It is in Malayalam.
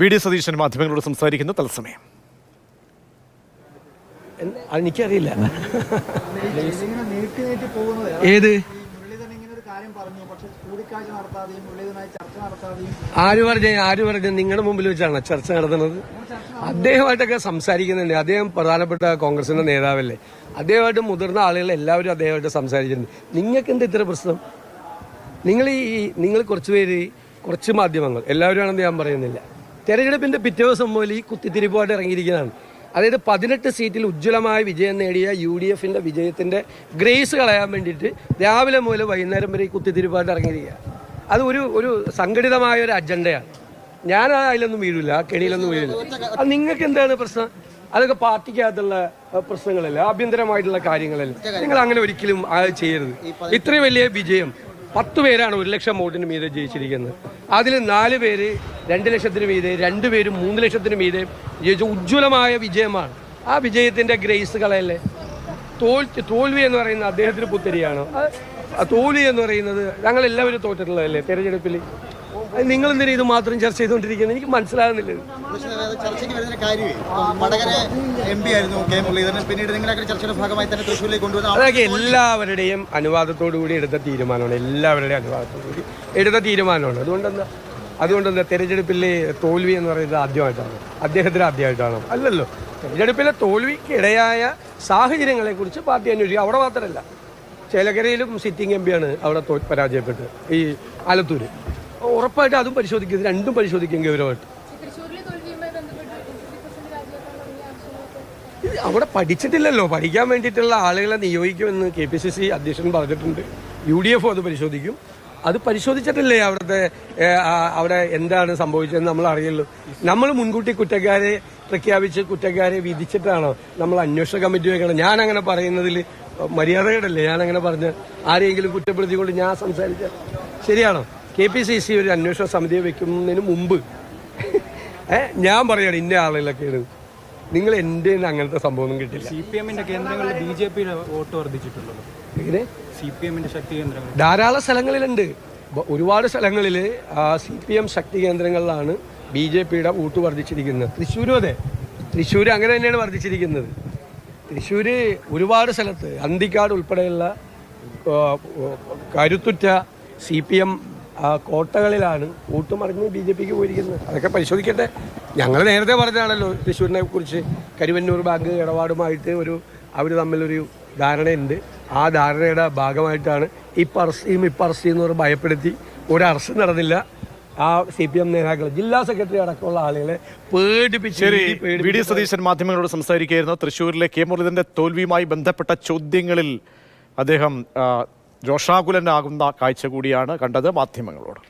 വി ഡി സതീശൻ മാധ്യമങ്ങളോട് സംസാരിക്കുന്ന. തത്സമയം? എനിക്കറിയില്ല. ഏത്? മുരളീധരൻ ഇങ്ങനെ ഒരു കാര്യം പറഞ്ഞു. പക്ഷെ കൂടിക്കാഴ്ച നടത്താതെയും മുരളീധരനായി ചർച്ച നടത്താതെയും ആര് പറഞ്ഞ? ആര് പറഞ്ഞ? നിങ്ങളുടെ മുമ്പിൽ വെച്ചാണ് ചർച്ച നടത്തുന്നത്? അദ്ദേഹമായിട്ടൊക്കെ സംസാരിക്കുന്നുണ്ട്. അദ്ദേഹം പ്രധാനപ്പെട്ട കോൺഗ്രസിന്റെ നേതാവല്ലേ? അദ്ദേഹമായിട്ട് മുതിർന്ന ആളുകൾ എല്ലാവരും അദ്ദേഹമായിട്ട് സംസാരിച്ചിട്ടുണ്ട്. നിങ്ങൾക്ക് എന്താ ഇത്ര പ്രശ്നം? നിങ്ങൾ ഈ നിങ്ങൾ കുറച്ച് പേര് കുറച്ച് മാധ്യമങ്ങൾ. എല്ലാവരും ആണെന്ന് ഞാൻ പറയുന്നില്ല. തെരഞ്ഞെടുപ്പിന്റെ പിറ്റേ ദിവസം മുതൽ ഈ കുത്തിത്തിരിപ്പായിട്ട് ഇറങ്ങിയിരിക്കുന്നതാണ്. അതായത് പതിനെട്ട് സീറ്റിൽ ഉജ്ജ്വലമായ വിജയം നേടിയ യു ഡി എഫിന്റെ വിജയത്തിന്റെ ഗ്രേസ് കളയാൻ വേണ്ടിയിട്ട് രാവിലെ മുതൽ വൈകുന്നേരം വരെ ഈ കുത്തിത്തിരിപ്പായിട്ട് ഇറങ്ങിയിരിക്കുക അത് ഒരു ഒരു സംഘടിതമായ ഒരു അജണ്ടയാണ്. ഞാൻ അതിലൊന്നും വീഴില്ല ആ കെണിയിലൊന്നും വീഴില്ല അത് നിങ്ങൾക്ക് എന്താണ് പ്രശ്നം? അതൊക്കെ പാർട്ടിക്കകത്തുള്ള പ്രശ്നങ്ങളല്ല? ആഭ്യന്തരമായിട്ടുള്ള കാര്യങ്ങളല്ലേ? നിങ്ങൾ അങ്ങനെ ഒരിക്കലും ചെയ്യരുത്. ഇത്രയും വലിയ വിജയം പത്ത് പേരാണ് ഒരു ലക്ഷം വോട്ടിന് മീതെ ജയിച്ചിരിക്കുന്നത്. അതിൽ നാല് പേര് രണ്ട് ലക്ഷത്തിന് മീതെ രണ്ടുപേരും മൂന്ന് ലക്ഷത്തിന് മീതെ വിജയിച്ച ഉജ്ജ്വലമായ വിജയമാണ്. ആ വിജയത്തിന്റെ ഗ്രേസ് കളയല്ലേ? തോൽ തോൽവി എന്ന് പറയുന്ന അദ്ദേഹത്തിന് പുത്തരിയാണ്? ആ തോൽവി എന്ന് പറയുന്നത് ഞങ്ങൾ എല്ലാവരും തോറ്റിട്ടുള്ളതല്ലേ തെരഞ്ഞെടുപ്പിൽ? നിങ്ങൾ എന്തിനാ ഇത് മാത്രം ചർച്ച ചെയ്തുകൊണ്ടിരിക്കുന്നത്? എനിക്ക് മനസ്സിലാകുന്നില്ല ഇത്. പക്ഷേ അത് ചർച്ചയ്ക്ക് വരുന്ന കാര്യമേ. വടകര എം പി ആയിരുന്നു കെ മുരളീധരൻ. പിന്നീട് നിങ്ങളൊക്കെ ചർച്ചയുടെ ഭാഗമായി തന്നെ തൃശ്ശൂരിലേക്ക് കൊണ്ടുവന്ന ആൾ- അതൊക്കെ എല്ലാവരുടെയും അനുവാദത്തോടു കൂടി എടുത്ത തീരുമാനമാണ്. എല്ലാവരുടെയും അനുവാദത്തോടു കൂടി എടുത്ത തീരുമാനമാണ്. അതുകൊണ്ടെന്താ തന്നെ തെരഞ്ഞെടുപ്പിലെ തോൽവി എന്ന് പറയുന്നത് ആദ്യമായിട്ടാണ്. അദ്ദേഹത്തിന് ആദ്യമായിട്ടാണ്. അല്ലല്ലോ. തെരഞ്ഞെടുപ്പിലെ തോൽവിക്കിടയായ സാഹചര്യങ്ങളെക്കുറിച്ച് സാഹചര്യങ്ങളെ കുറിച്ച് പാർട്ടി അന്വേഷിക്കുക അവിടെ മാത്രമല്ല ചേലക്കരയിലും സിറ്റിംഗ് എം പിയാണ് അവിടെ തോ പരാജയപ്പെട്ട് ഈ ആലത്തൂര്. ഉറപ്പായിട്ട് അതും പരിശോധിക്കും. രണ്ടും പരിശോധിക്കും ഗൗരവമായിട്ട്. അവിടെ പഠിച്ചിട്ടില്ലല്ലോ. പഠിക്കാൻ വേണ്ടിയിട്ടുള്ള ആളുകളെ നിയോഗിക്കുമെന്ന് കെ പി സി സി അധ്യക്ഷൻ പറഞ്ഞിട്ടുണ്ട്. യു ഡി എഫ് അത് പരിശോധിക്കും. അത് പരിശോധിച്ചിട്ടില്ലേ അവിടുത്തെ അവിടെ എന്താണ് സംഭവിച്ചതെന്ന് നമ്മൾ അറിയുള്ളൂ നമ്മൾ മുൻകൂട്ടി കുറ്റക്കാരെ പ്രഖ്യാപിച്ച് കുറ്റക്കാരെ വിധിച്ചിട്ടാണോ നമ്മൾ അന്വേഷണ കമ്മിറ്റി വെക്കണം? ഞാൻ അങ്ങനെ പറയുന്നതിൽ മര്യാദകേടല്ലേ? ഞാൻ അങ്ങനെ പറഞ്ഞ് ആരെങ്കിലും കുറ്റപ്പെടുത്തിക്കൊണ്ട് ഞാൻ സംസാരിച്ച ശരിയാണോ? കെ പി സി സി ഒരു അന്വേഷണ സമിതിയെ വെക്കുന്നതിന് മുമ്പ് ഞാൻ പറയണം ഇന്ന ആളുകളൊക്കെയാണ്. നിങ്ങൾ എന്റെ അങ്ങനത്തെ സംഭവമൊന്നും കിട്ടില്ല സി പി എമ്മിന്റെ കേന്ദ്രങ്ങളിൽ ബി ജെ പിയുടെ വോട്ട് വർദ്ധിച്ചിട്ടുള്ളത് ഇങ്ങനെ സി പി എമ്മിന്റെ ശക്തി കേന്ദ്രങ്ങൾ ധാരാളം സ്ഥലങ്ങളിലുണ്ട്. ഒരുപാട് സ്ഥലങ്ങളിൽ സി പി എം ശക്തി കേന്ദ്രങ്ങളിലാണ് ബി ജെ പിയുടെ വോട്ട് വർദ്ധിച്ചിരിക്കുന്നത്. തൃശ്ശൂരും അതെ. തൃശ്ശൂർ അങ്ങനെ തന്നെയാണ് വർദ്ധിച്ചിരിക്കുന്നത്. തൃശ്ശൂർ ഒരുപാട് സ്ഥലത്ത് അന്തിക്കാട് ഉൾപ്പെടെയുള്ള കരുത്തുറ്റ സി പി എം കോട്ടകളിലാണ് കൂട്ടുമറിഞ്ഞ് മറിഞ്ഞ് ബി ജെ പിക്ക് പോയിരിക്കുന്നത്. അതൊക്കെ പരിശോധിക്കട്ടെ. ഞങ്ങൾ നേരത്തെ പറഞ്ഞതാണല്ലോ തൃശ്ശൂരിനെ കുറിച്ച് കരുവന്നൂർ ബാങ്ക് ഇടപാടുമായിട്ട് ഒരു അവർ തമ്മിലൊരു ധാരണയുണ്ട്. ആ ധാരണയുടെ ഭാഗമായിട്ടാണ് ഇപ്പം അറസ്റ്റിയും ചെയ്യും ഇപ്പം അറസ്റ്റ് ചെയ്യുന്നവർ ഭയപ്പെടുത്തി ഒരു അറസ്റ്റ് നടന്നില്ല. ആ സി പി എം നേതാക്കൾ ജില്ലാ സെക്രട്ടറി അടക്കമുള്ള ആളുകളെ പേടിപ്പിച്ച് വി ഡി സതീശൻ മാധ്യമങ്ങളോട് സംസാരിക്കുകയായിരുന്നു. തൃശ്ശൂരിലെ കെ മുരളീധരന്റെ തോൽവിയുമായി ബന്ധപ്പെട്ട ചോദ്യങ്ങളിൽ അദ്ദേഹം ആ, രോഷാകുലനാകുന്ന കാഴ്ച കൂടിയാണ് കണ്ടത് മാധ്യമങ്ങളോട്.